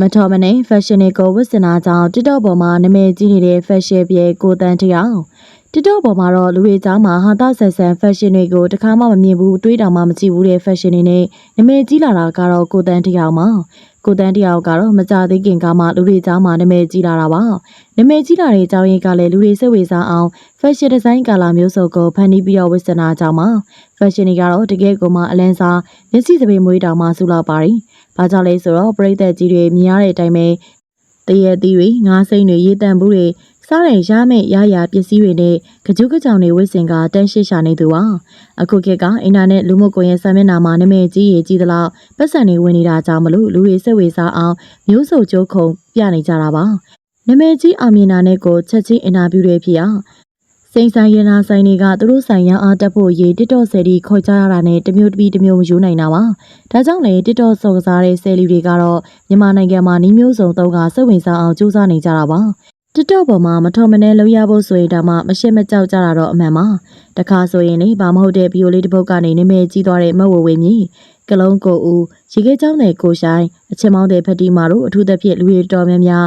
မတော်မနေ fashion ကိုဝတ်ဆင်တာကြောင့် TikTok ပေါ်မှာနာမည်ကြီးနေတဲ့ fashion ပြေကိုတန်းတယောက် TikTok ပေါ်မှာတော့လူတွေကြားမှာဟာတာဆန်ဆန် fashion တွေကိုတခါမှမမြင်ဘူးတွေးတောင်မှမကြည့်ဘူးတဲ့ fashion တွေနဲ့နာမည်ကြီးလာတာကတော့ကိုတန်းတယောက်မှာ ကိုတန်းတယောက်ကတော့မကြသေးခင်ကမှလူတွေကြားမှာနာမည်ကြီးလာတာပါနာမည်ကြီးလာတဲ့အကြောင်းရင်းကလည်းလူတွေစိတ်ဝင်စားအောင် fashion design ကာလာမျိုးစုံကိုဖန်တီးပြီးတော့ဝတ်ဆင်တာကြောင့်ပါ fashion တွေကတော့တကယ်ကိုမှအလန်းစားမျက်စိသပင်မွေးတောင်မှဆူလောက်ပါတယ်။ဘာကြောင့်လဲဆိုတော့ပရိသတ်ကြီးတွေမြင်ရတဲ့အတိုင်းပဲတရည်သီးတွေငါးစိမ့်တွေရေတံဘူးတွေ စားတဲ့ရမယ့်ရရပစ္စည်းတွေနဲ့ကြွကြကြောင်တွေဝတ်ဆင်ကတန်းရှိရှာနေသူပါအခုခေတ်ကအင်တာနက်လူမှုကွန်ရက်စာမျက်နှာမှာနာမည်ကြီးရကြီးသလောက်ပတ်စံတွေဝင်နေတာကြောင့်မလို့လူတွေစိတ်ဝင်စားအောင်မျိုးစုံကြိုးခုံပြနေကြတာပါနာမည်ကြီးအောင်မြင်တာနဲ့ကိုချက်ချင်းအင်တာဗျူးတွေဖြစ်အောင်စိန်ဆိုင်ရနာဆိုင်တွေကသူတို့ဆိုင်ရန်အားတက်ဖို့ရေ TikTok ဆယ်ဒီခေါ်ကြရတာနဲ့တစ်မျိုးတစ်ပြီးတစ်မျိုးမယူနိုင်တာပါ။ဒါကြောင့်လေ TikTok စော်ကစားတဲ့ဆယ်လီတွေကတော့မြန်မာနိုင်ငံမှာနှီးမျိုးစုံသုံးကစိတ်ဝင်စားအောင်ကြိုးစားနေကြတာပါ။ TikTok ပေါ်မှာမထော်မနဲလောက်ရဖို့ဆိုရင်ဒါမှမရှက်မကြောက်ကြတာတော့အမှန်ပါ။တခါဆိုရင်လေဘာမဟုတ်တဲ့ဗီယိုလေးတစ်ပုတ်ကနေနာမည်ကြီးသွားတဲ့မဝဝေမြင့်ကလုံးကိုဦးရေခဲချောင်းတဲ့ကိုဆိုင်အချင်းမောင်းတဲ့ဖက်တီမာတို့အထူးသဖြင့်လူတွေတော်များများ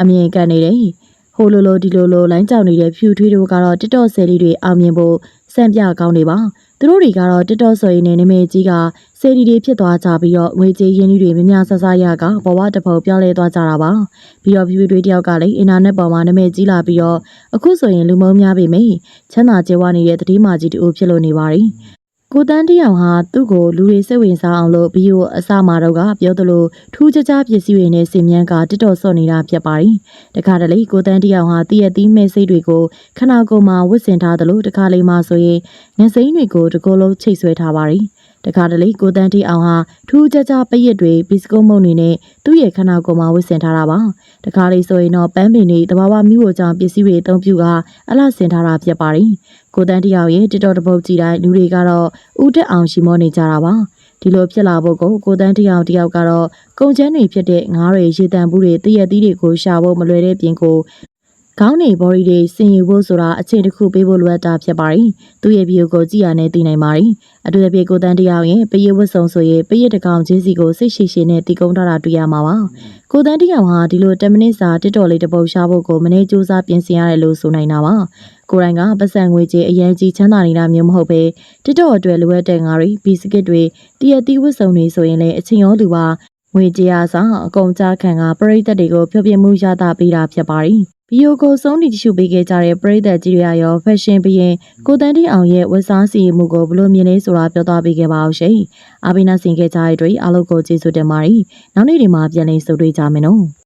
အမြင်ကပ်နေတယ်။ဟိုလိုလိုဒီလိုလိုလိုင်းကြောင်နေတဲ့ဖြူထွေးတို့ကတော့ TikTok ဆယ်လီတွေအောင်မြင်ဖို့စံပြကောင်းနေပါသူတို့တွေကတော့ TikTok ဆိုရင်လည်းနာမည်ကြီးက ဆယ်လီတွေဖြစ်သွားကြပြီးတော့ငွေကြေးရင်းနှီးတွေများများဆဆရကဘဝတစ်ပုံပြောင်းလဲသွားကြတာပါပြီးတော့ဖြူဖြူတွေတယောက်ကလည်းအင်တာနက်ပေါ်မှာနာမည်ကြီးလာပြီးတော့အခုဆိုရင်လူမုံများပြီမေချမ်းသာကြွယ်ဝနေတဲ့တတိမာကြီးတူဖြစ်လို့နေပါပြီကိုတန်းတယောက်ဟာသူ့ကိုလူတွေစိတ်ဝင်စားအောင်လို့ဘီယိုအစမှာတော့ကပြောသလိုထူးခြားခြားပစ္စည်းတွေနဲ့စင်မြန်းကတစ်တော်ဆော့နေတာဖြစ်ပါတယ်။တခါတလေကိုတန်းတယောက်ဟာတည့်ရသီးမဲ့စိတ်တွေကိုခနာကိုယ်မှာဝတ်ဆင်ထားသလိုတခါလေမှဆိုရင်ငစိမ့်တွေကိုတကိုယ်လုံးချိတ်ဆွဲထားပါတယ်။ တခါတလေကိုတန်းတီအောင်ဟာထူးခြားခြားပရက်တွေဘီစကုတ်မုန့်တွေနဲ့သူ့ရဲ့ခနာကိုယ်မှာဝတ်ဆင်ထားတာပါ။တခါလေဆိုရင်တော့ပန်းပင်တွေတဘာဝမျိုးကိုကြောင့်ပစ္စည်းတွေအသုံးပြုကအလှဆင်ထားတာဖြစ်ပါတယ်။ကိုတန်းတယောက်ရဲ့တစ်တော်တစ်ပုတ်ကြည့်တိုင်းလူတွေကတော့ဥတက်အောင်ရှိမောနေကြတာပါ။ဒီလိုဖြစ်လာဖို့ကိုကိုတန်းတယောက်တယောက်ကတော့ကုံချမ်းတွေဖြစ်တဲ့ငါးတွေရေတံဘူးတွေတရက်သီးတွေကိုရှာဖို့မလွယ်တဲ့ပြင်ကို ခေါင်းနေ body တွေစင်ယူဖို့ဆိုတာအချိန်တစ်ခုပေးဖို့လိုအပ်တာဖြစ်ပါတယ်။သူ့ရဲ့ view ကိုကြည့်ရနဲ့သိနိုင်ပါတယ်။အတူတပြည့်ကိုတန်းတယောက်ရဲ့ပရိဝတ်ဆောင်ဆိုရင်ပရိတကောင်ချင်းစီကိုစိတ်ရှိရှိနဲ့တီကုန်းထားတာတွေ့ရမှာပါ။ကိုတန်းတယောက်ဟာဒီလို10မိနစ်စာတစ်တော်လေးတစ်ပုတ်ရှာဖို့ကိုမနေ့စူးစမ်းပြင်ဆင်ရတယ်လို့ဆိုနိုင်တာပါ။ကိုယ်တိုင်ကပတ်စံငွေကြေးအရင်ကြီးချမ်းသာနေတာမျိုးမဟုတ်ပဲတစ်တော်အတွက်လိုအပ်တဲ့ငါးတွေဘီစကစ်တွေတရက်သီးဝတ်စုံတွေဆိုရင်လည်းအချင်းရောသူပါ ငွေကြေးအားဆောင်အကုန်ကြခံကပရိသတ်တွေကိုဖျော်ပြမှုရတာပေးတာဖြစ်ပါတယ်။ဗီယိုကိုစုံးတီတ िश ူပေးခဲ့ကြတဲ့ပရိသတ်ကြီးတွေရောဖက်ရှင်ဘရင်ကိုတန်းတီအောင်ရဲ့ဝတ်စားစီမှုကိုဘလို့မြင်လဲဆိုတာပြောသွားပေးခဲ့ပါအောင်ရှင်။အာဘိနာဆင်ခဲ့ကြတဲ့အတွက်အားလုံးကိုကျေးဇူးတင်ပါတယ်။နောက်နေ့ဒီမှာပြန်လည်ဆုံတွေ့ကြမယ်နော်။